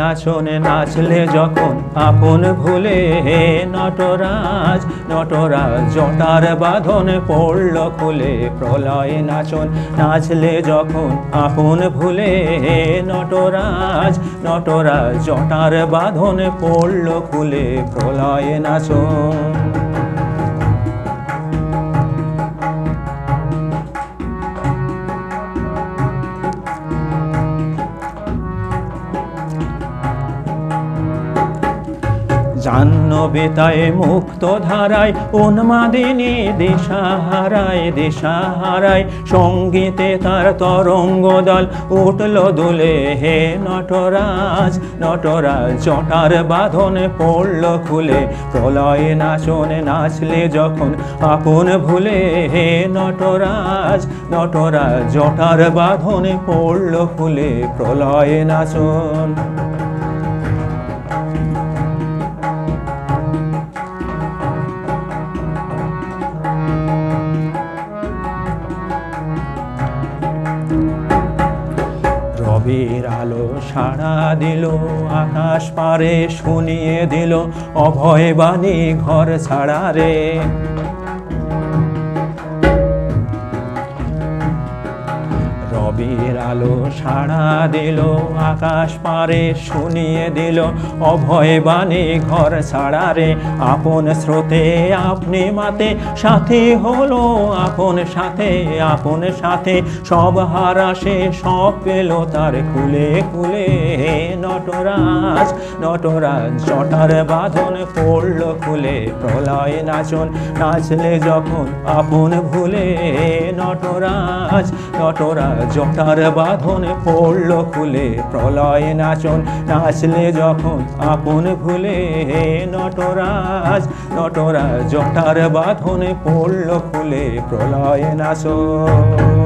নাচনে নাচলে যখন আপন ভুলে নটরাজ নটরাজ জটার বাঁধন পড়ল খুলে, প্রলয় নাচন নাচলে যখন আপন ভুলে নটরাজ নটরাজ জটার বাঁধন পড়ল খুলে, প্রলয় নাচন। জাহ্নবেতায় মুক্ত ধারায় উন্মাদিনী দিশাহারায় দিশাহারায়, সঙ্গীতে তার তরঙ্গ দল উঠল দুলে। হে নটরাজ নটরাজ, জটার বাঁধনে পড়ল খুলে। প্রলয় নাচনে, নাচলে যখন আপন ভুলে। হে নটরাজ নটরাজ, জটার বাঁধনে পড়ল খুলে। প্রলয় নাচন। রবির আলো সাড়া দিল আকাশ পারে শুনিয়ে দিল অভয় বাণী ঘর ছাড়া রে। রবির আলো সাড়া দিল, আকাশ পারে শুনিয়ে দিল, অভয় বাণী ঘর ছাড়া রে, আপন স্রোতে আপনি মাতে, সাথে হলো আপন সাথে আপন সাথে, সব হারাসে সব পেল তার খুলে খুলে নটরাজ নটরাজ, জটার বাঁধন পড়ল খুলে প্রলয় নাচন, নাচলে যখন আপন ভুলে। নটরাজ নটরাজ জটার বাঁধন পড়ল খুলে প্রলয় নাচন নাচলে যখন আপন ভুলে নটরাজ নটরাজ জটার বাঁধনে পড়ল খুলে প্রলয় নাচন।